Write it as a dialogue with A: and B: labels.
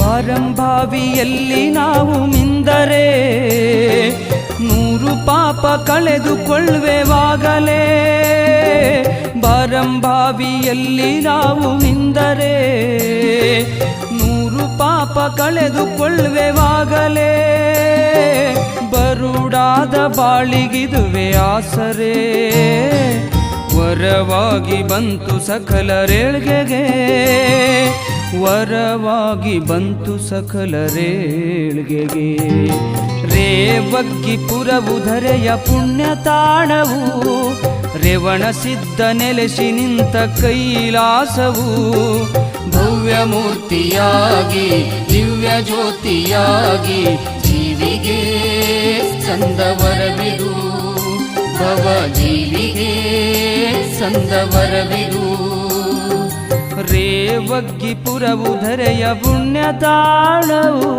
A: ಬಾರಂಭಾವಿಯಲ್ಲಿ ನಾವು ಮಿಂದರೆ ನೂರು ಪಾಪ ಕಳೆದುಕೊಳ್ಳುವೆವಾಗಲೇ ಬಾರಂಭಾವಿಯಲ್ಲಿ ನಾವು ಮಿಂದರೆ ನೂರು ಪಾಪ ಕಳೆದುಕೊಳ್ಳುವೆವಾಗಲೇ ಬರುಡಾದ ಬಾಳಿಗಿದುವೆ ಆಸರೆ ವರವಾಗಿ ಬಂತು ಸಕಲರೇಳ್ಗೆಗೆ ವರವಾಗಿ ಬಂತು ಸಕಲರೇಳ್ಗೆಗೆ ರೇ ಬಗ್ಗಿ ಪುರವು ಧರೆಯ ಪುಣ್ಯ ತಾಣವು, ರೇವಣ ಸಿದ್ಧ ನೆಲೆಸಿ ನಿಂತ ಕೈಲಾಸವು. ಭವ್ಯ ಮೂರ್ತಿಯಾಗಿ ದಿವ್ಯ ಜ್ಯೋತಿಯಾಗಿ ಜೀವಿಗೆ ಸಂದವರವಿದು ಭವ ಜೀವಿಗೆ ಸಂದವರವಿದು ರೇವಗ್ಗಿಪುರವು ಧರೆಯ ಪುಣ್ಯತಾಣವು